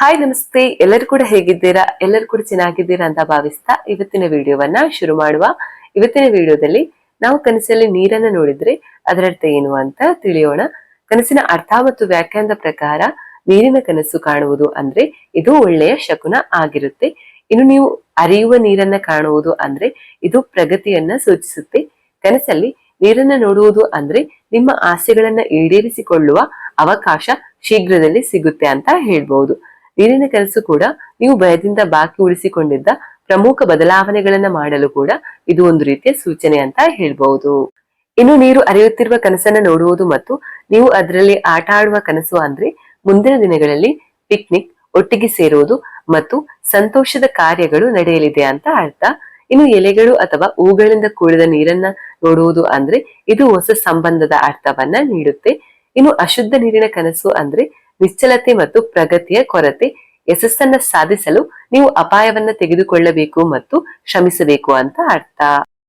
Hi ನಮಸ್ತೆ. ಎಲ್ಲರೂ ಕೂಡ ಹೇಗಿದ್ದೀರಾ? ಎಲ್ಲರೂ ಕೂಡ ಚೆನ್ನಾಗಿದ್ದೀರಾ ಅಂತ ಭಾವಿಸ್ತಾ ಇವತ್ತಿನ ವಿಡಿಯೋವನ್ನ ಶುರು ಮಾಡುವ. ಇವತ್ತಿನ ವಿಡಿಯೋದಲ್ಲಿ ನಾವು ಕನಸಲ್ಲಿ ನೀರನ್ನ ನೋಡಿದ್ರೆ ಅದರ ಅರ್ಥ ಏನು ಅಂತ ತಿಳಿಯೋಣ. ಕನಸಿನ ಅರ್ಥ ಮತ್ತು ವ್ಯಾಖ್ಯಾನದ ಪ್ರಕಾರ ನೀರಿನ ಕನಸು ಕಾಣುವುದು ಅಂದ್ರೆ ಇದು ಒಳ್ಳೆಯ ಶಕುನ ಆಗಿರುತ್ತೆ. ಇನ್ನು ನೀವು ಅರಿಯುವ ನೀರನ್ನ ಕಾಣುವುದು ಅಂದ್ರೆ ಇದು ಪ್ರಗತಿಯನ್ನ ಸೂಚಿಸುತ್ತೆ. ಕನಸಲ್ಲಿ ನೀರನ್ನ ನೋಡುವುದು ಅಂದ್ರೆ ನಿಮ್ಮ ಆಸೆಗಳನ್ನ ಈಡೇರಿಸಿಕೊಳ್ಳುವ ಅವಕಾಶ ಶೀಘ್ರದಲ್ಲಿ ಸಿಗುತ್ತೆ ಅಂತ ಹೇಳ್ಬಹುದು ನೀರಿನ ಕನಸು ಕೂಡ ನೀವು ಭಯದಿಂದ ಬಾಕಿ ಉಳಿಸಿಕೊಂಡಿದ್ದ ಪ್ರಮುಖ ಬದಲಾವಣೆಗಳನ್ನ ಮಾಡಲು ಕೂಡ ಇದು ಒಂದು ರೀತಿಯ ಸೂಚನೆ ಅಂತ ಹೇಳ್ಬಹುದು. ಇನ್ನು ನೀರು ಅರಿಯುತ್ತಿರುವ ಕನಸನ್ನ ನೋಡುವುದು ಮತ್ತು ನೀವು ಅದರಲ್ಲಿ ಆಟ ಆಡುವ ಕನಸು ಅಂದ್ರೆ ಮುಂದಿನ ದಿನಗಳಲ್ಲಿ ಪಿಕ್ನಿಕ್ ಒಟ್ಟಿಗೆ ಸೇರುವುದು ಮತ್ತು ಸಂತೋಷದ ಕಾರ್ಯಗಳು ನಡೆಯಲಿದೆ ಅಂತ ಅರ್ಥ. ಇನ್ನು ಎಲೆಗಳು ಅಥವಾ ಹೂಗಳಿಂದ ಕೂಡಿದ ನೀರನ್ನ ನೋಡುವುದು ಅಂದ್ರೆ ಇದು ಹೊಸ ಸಂಬಂಧದ ಅರ್ಥವನ್ನ ನೀಡುತ್ತೆ. ಇನ್ನು ಅಶುದ್ಧ ನೀರಿನ ಕನಸು ಅಂದ್ರೆ ನಿಶ್ಚಲತೆ ಮತ್ತು ಪ್ರಗತಿಯ ಕೊರತೆ ಯಶಸ್ಸನ್ನ ಸಾಧಿಸಲು ನೀವು ಅಪಾಯವನ್ನ ತೆಗೆದುಕೊಳ್ಳಬೇಕು ಮತ್ತು ಶ್ರಮಿಸಬೇಕು ಅಂತ ಅರ್ಥ.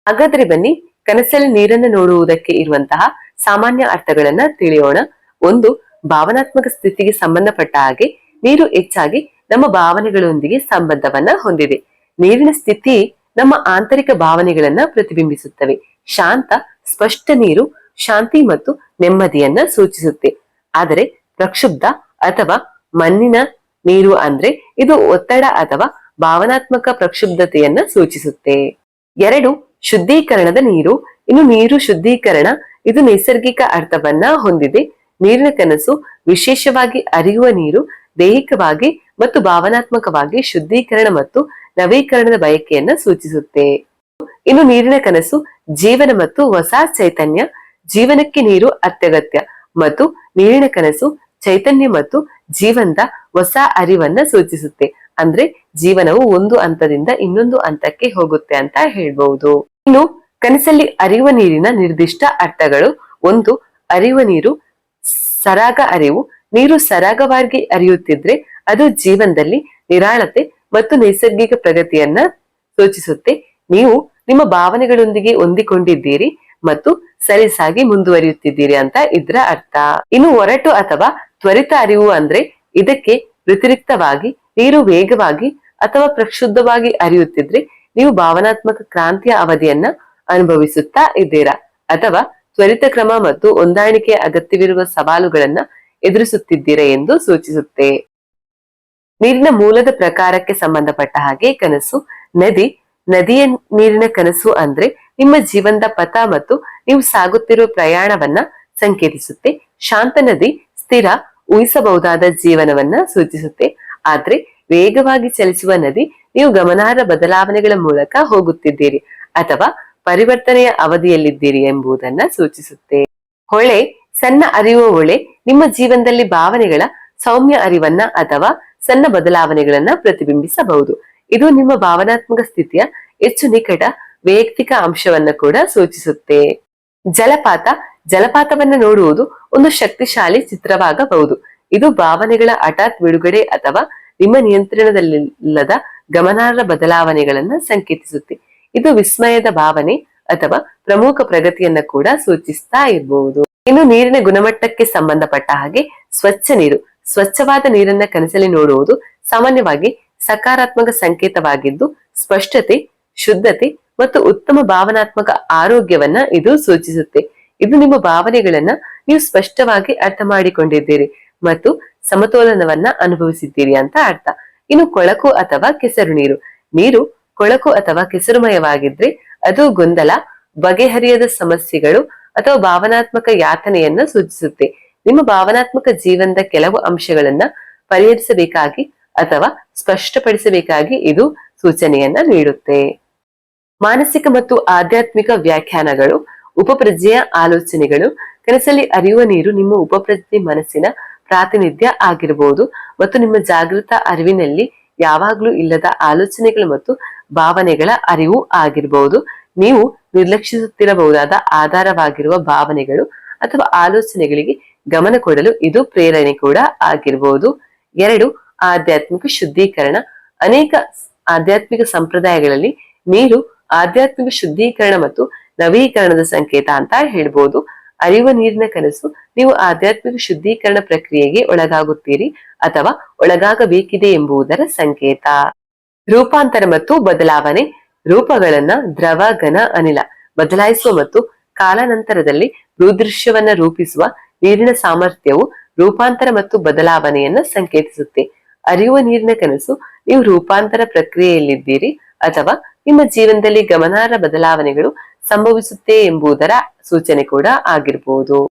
ಹಾಗಾದ್ರೆ ಬನ್ನಿ, ಕನಸಲ್ಲಿ ನೀರನ್ನು ನೋಡುವುದಕ್ಕೆ ಇರುವಂತಹ ಸಾಮಾನ್ಯ ಅರ್ಥಗಳನ್ನ ತಿಳಿಯೋಣ. ಒಂದು, ಭಾವನಾತ್ಮಕ ಸ್ಥಿತಿಗೆ ಸಂಬಂಧಪಟ್ಟ ಹಾಗೆ ನೀರು ಹೆಚ್ಚಾಗಿ ನಮ್ಮ ಭಾವನೆಗಳೊಂದಿಗೆ ಸಂಬಂಧವನ್ನ ಹೊಂದಿದೆ. ನೀರಿನ ಸ್ಥಿತಿ ನಮ್ಮ ಆಂತರಿಕ ಭಾವನೆಗಳನ್ನ ಪ್ರತಿಬಿಂಬಿಸುತ್ತವೆ. ಶಾಂತ, ಸ್ಪಷ್ಟ ನೀರು, ಶಾಂತಿ ಮತ್ತು ನೆಮ್ಮದಿಯನ್ನ ಸೂಚಿಸುತ್ತೆ. ಆದರೆ ಪ್ರಕ್ಷುಬ್ಧ ಅಥವಾ ಮಣ್ಣಿನ ನೀರು ಅಂದ್ರೆ ಇದು ಒತ್ತಡ ಅಥವಾ ಭಾವನಾತ್ಮಕ ಪ್ರಕ್ಷುಬ್ಧತೆಯನ್ನ ಸೂಚಿಸುತ್ತೆ. ಎರಡು, ಶುದ್ಧೀಕರಣದ ನೀರು. ಇನ್ನು ನೀರು ಶುದ್ಧೀಕರಣ, ಇದು ನೈಸರ್ಗಿಕ ಅರ್ಥವನ್ನ ಹೊಂದಿದೆ. ನೀರಿನ ಕನಸು ವಿಶೇಷವಾಗಿ ಅರಿಯುವ ನೀರು, ದೈಹಿಕವಾಗಿ ಮತ್ತು ಭಾವನಾತ್ಮಕವಾಗಿ ಶುದ್ಧೀಕರಣ ಮತ್ತು ನವೀಕರಣದ ಬಯಕೆಯನ್ನ ಸೂಚಿಸುತ್ತೆ. ಇನ್ನು ನೀರಿನ ಕನಸು ಜೀವನ ಮತ್ತು ಹೊಸ ಚೈತನ್ಯ, ಜೀವನಕ್ಕೆ ನೀರು ಅತ್ಯಗತ್ಯ ಮತ್ತು ನೀರಿನ ಕನಸು ಚೈತನ್ಯ ಮತ್ತು ಜೀವನದ ಹೊಸ ಅರಿವನ್ನ ಸೂಚಿಸುತ್ತೆ. ಅಂದ್ರೆ ಜೀವನವು ಒಂದು ಹಂತದಿಂದ ಇನ್ನೊಂದು ಹಂತಕ್ಕೆ ಹೋಗುತ್ತೆ ಅಂತ ಹೇಳ್ಬಹುದು. ಇನ್ನು ಕನಸಲ್ಲಿ ಅರಿವ ನೀರಿನ ನಿರ್ದಿಷ್ಟ ಅರ್ಥಗಳು. ಒಂದು, ಅರಿವ ನೀರು ಸರಾಗ ಅರಿವು. ನೀರು ಸರಾಗವಾಗಿ ಅರಿಯುತ್ತಿದ್ರೆ ಅದು ಜೀವನದಲ್ಲಿ ನಿರಾಳತೆ ಮತ್ತು ನೈಸರ್ಗಿಕ ಪ್ರಗತಿಯನ್ನ ಸೂಚಿಸುತ್ತೆ. ನೀವು ನಿಮ್ಮ ಭಾವನೆಗಳೊಂದಿಗೆ ಹೊಂದಿಕೊಂಡಿದ್ದೀರಿ ಮತ್ತು ಸಲೀಸಾಗಿ ಮುಂದುವರಿಯುತ್ತಿದ್ದೀರಿ ಅಂತ ಇದ್ರ ಅರ್ಥ. ಇನ್ನು ಒರಟು ಅಥವಾ ತ್ವರಿತ ಅರಿವು ಅಂದ್ರೆ ಇದಕ್ಕೆ ವ್ಯತಿರಿಕ್ತವಾಗಿ, ನೀರು ವೇಗವಾಗಿ ಅಥವಾ ಪ್ರಕ್ಷುಬ್ಧವಾಗಿ ಅರಿಯುತ್ತಿದ್ರೆ ನೀವು ಭಾವನಾತ್ಮಕ ಕ್ರಾಂತಿಯ ಅವಧಿಯನ್ನ ಅನುಭವಿಸುತ್ತಾ ಇದ್ದೀರಾ ಅಥವಾ ತ್ವರಿತ ಕ್ರಮ ಮತ್ತು ಹೊಂದಾಣಿಕೆಯ ಅಗತ್ಯವಿರುವ ಸವಾಲುಗಳನ್ನ ಎದುರಿಸುತ್ತಿದ್ದೀರಾ ಎಂದು ಸೂಚಿಸುತ್ತೆ. ನೀರಿನ ಮೂಲದ ಪ್ರಕಾರಕ್ಕೆ ಸಂಬಂಧಪಟ್ಟ ಹಾಗೆ ಕನಸು, ನದಿ, ನದಿಯ ನೀರಿನ ಕನಸು ಅಂದ್ರೆ ನಿಮ್ಮ ಜೀವನದ ಪಥ ಮತ್ತು ನೀವು ಸಾಗುತ್ತಿರುವ ಪ್ರಯಾಣವನ್ನ ಸಂಕೇತಿಸುತ್ತೆ. ಶಾಂತ ನದಿ ಸ್ಥಿರ ಊಹಿಸಬಹುದಾದ ಜೀವನವನ್ನ ಸೂಚಿಸುತ್ತೆ. ಆದ್ರೆ ವೇಗವಾಗಿ ಚಲಿಸುವ ನದಿ, ನೀವು ಗಮನಾರ್ಹ ಬದಲಾವಣೆಗಳ ಮೂಲಕ ಹೋಗುತ್ತಿದ್ದೀರಿ ಅಥವಾ ಪರಿವರ್ತನೆಯ ಅವಧಿಯಲ್ಲಿದ್ದೀರಿ ಎಂಬುದನ್ನ ಸೂಚಿಸುತ್ತೆ. ಹೊಳೆ, ಸಣ್ಣ ಅರಿವು ಹೊಳೆ, ನಿಮ್ಮ ಜೀವನದಲ್ಲಿ ಭಾವನೆಗಳ ಸೌಮ್ಯ ಅರಿವನ್ನ ಅಥವಾ ಸಣ್ಣ ಬದಲಾವಣೆಗಳನ್ನ ಪ್ರತಿಬಿಂಬಿಸಬಹುದು. ಇದು ನಿಮ್ಮ ಭಾವನಾತ್ಮಕ ಸ್ಥಿತಿಯ ಹೆಚ್ಚು ನಿಕಟ ವೈಯಕ್ತಿಕ ಅಂಶವನ್ನ ಕೂಡ ಸೂಚಿಸುತ್ತೆ. ಜಲಪಾತ, ಜಲಪಾತವನ್ನ ನೋಡುವುದು ಒಂದು ಶಕ್ತಿಶಾಲಿ ಚಿತ್ರವಾಗಬಹುದು. ಇದು ಭಾವನೆಗಳ ಹಠಾತ್ ಬಿಡುಗಡೆ ಅಥವಾ ನಿಮ್ಮ ನಿಯಂತ್ರಣದಲ್ಲಿಲ್ಲದ ಗಮನಾರ್ಹ ಬದಲಾವಣೆಗಳನ್ನ ಸಂಕೇತಿಸುತ್ತೆ. ಇದು ವಿಸ್ಮಯದ ಭಾವನೆ ಅಥವಾ ಪ್ರಮುಖ ಪ್ರಗತಿಯನ್ನ ಕೂಡ ಸೂಚಿಸ್ತಾ ಇರಬಹುದು ಇನ್ನು ನೀರಿನ ಗುಣಮಟ್ಟಕ್ಕೆ ಸಂಬಂಧಪಟ್ಟ ಹಾಗೆ ಸ್ವಚ್ಛ ನೀರು, ಸ್ವಚ್ಛವಾದ ನೀರನ್ನ ಕನಸಲ್ಲಿ ನೋಡುವುದು ಸಾಮಾನ್ಯವಾಗಿ ಸಕಾರಾತ್ಮಕ ಸಂಕೇತವಾಗಿದ್ದು, ಸ್ಪಷ್ಟತೆ, ಶುದ್ಧತೆ ಮತ್ತು ಉತ್ತಮ ಭಾವನಾತ್ಮಕ ಆರೋಗ್ಯವನ್ನ ಇದು ಸೂಚಿಸುತ್ತೆ. ಇದು ನಿಮ್ಮ ಭಾವನೆಗಳನ್ನ ನೀವು ಸ್ಪಷ್ಟವಾಗಿ ಅರ್ಥ ಮಾಡಿಕೊಂಡಿದ್ದೀರಿ ಮತ್ತು ಸಮತೋಲನವನ್ನ ಅನುಭವಿಸಿದ್ದೀರಿ ಅಂತ ಅರ್ಥ. ಇನ್ನು ಕೊಳಕು ಅಥವಾ ಕೆಸರು ನೀರು. ನೀರು ಕೊಳಕು ಅಥವಾ ಕೆಸರುಮಯವಾಗಿದ್ರೆ ಅದು ಗೊಂದಲ, ಬಗೆಹರಿಯದ ಸಮಸ್ಯೆಗಳು ಅಥವಾ ಭಾವನಾತ್ಮಕ ಯಾತನೆಯನ್ನ ಸೂಚಿಸುತ್ತೆ. ನಿಮ್ಮ ಭಾವನಾತ್ಮಕ ಜೀವನದ ಕೆಲವು ಅಂಶಗಳನ್ನ ಪರಿಹರಿಸಬೇಕಾಗಿ ಅಥವಾ ಸ್ಪಷ್ಟಪಡಿಸಬೇಕಾಗಿ ಇದು ಸೂಚನೆಯನ್ನ ನೀಡುತ್ತೆ. ಮಾನಸಿಕ ಮತ್ತು ಆಧ್ಯಾತ್ಮಿಕ ವ್ಯಾಖ್ಯಾನಗಳು ಉಪಪ್ರಜೆಯ ಆಲೋಚನೆಗಳು ಕನಸಲ್ಲಿ ಅರಿಯುವ ನೀರು ನಿಮ್ಮ ಉಪಪ್ರಜ್ಞೆ ಮನಸ್ಸಿನ ಪ್ರಾತಿನಿಧ್ಯ ಆಗಿರಬಹುದು ಮತ್ತು ನಿಮ್ಮ ಜಾಗೃತ ಅರಿವಿನಲ್ಲಿ ಯಾವಾಗಲೂ ಇಲ್ಲದ ಆಲೋಚನೆಗಳು ಮತ್ತು ಭಾವನೆಗಳ ಅರಿವು ಆಗಿರಬಹುದು ನೀವು ನಿರ್ಲಕ್ಷಿಸುತ್ತಿರಬಹುದಾದ ಆಧಾರವಾಗಿರುವ ಭಾವನೆಗಳು ಅಥವಾ ಆಲೋಚನೆಗಳಿಗೆ ಗಮನ ಕೊಡಲು ಇದು ಪ್ರೇರಣೆ ಕೂಡ ಆಗಿರಬಹುದು ಎರಡು, ಆಧ್ಯಾತ್ಮಿಕ ಶುದ್ಧೀಕರಣ. ಅನೇಕ ಆಧ್ಯಾತ್ಮಿಕ ಸಂಪ್ರದಾಯಗಳಲ್ಲಿ ನೀರು ಆಧ್ಯಾತ್ಮಿಕ ಶುದ್ಧೀಕರಣ ಮತ್ತು ನವೀಕರಣದ ಸಂಕೇತ ಅಂತ ಹೇಳ್ಬೋದು. ಅರಿಯುವ ನೀರಿನ ಕನಸು, ನೀವು ಆಧ್ಯಾತ್ಮಿಕ ಶುದ್ಧೀಕರಣ ಪ್ರಕ್ರಿಯೆಗೆ ಒಳಗಾಗುತ್ತೀರಿ ಅಥವಾ ಒಳಗಾಗಬೇಕಿದೆ ಎಂಬುದರ ಸಂಕೇತ. ರೂಪಾಂತರ ಮತ್ತು ಬದಲಾವಣೆ, ರೂಪಗಳನ್ನ ದ್ರವ, ಘನ, ಅನಿಲ ಬದಲಾಯಿಸುವ ಮತ್ತು ಕಾಲಾನಂತರದಲ್ಲಿ ಭೂದೃಶ್ಯವನ್ನ ರೂಪಿಸುವ ನೀರಿನ ಸಾಮರ್ಥ್ಯವು ರೂಪಾಂತರ ಮತ್ತು ಬದಲಾವಣೆಯನ್ನ ಸಂಕೇತಿಸುತ್ತೆ. ಅರಿಯುವ ನೀರಿನ ಕನಸು, ನೀವು ರೂಪಾಂತರ ಪ್ರಕ್ರಿಯೆಯಲ್ಲಿದ್ದೀರಿ ಅಥವಾ ನಿಮ್ಮ ಜೀವನದಲ್ಲಿ ಗಮನಾರ್ಹ ಬದಲಾವಣೆಗಳು ಸಂಭವಿಸುತ್ತೆ ಎಂಬುದರ ಸೂಚನೆ ಕೂಡ ಆಗಿರಬಹುದು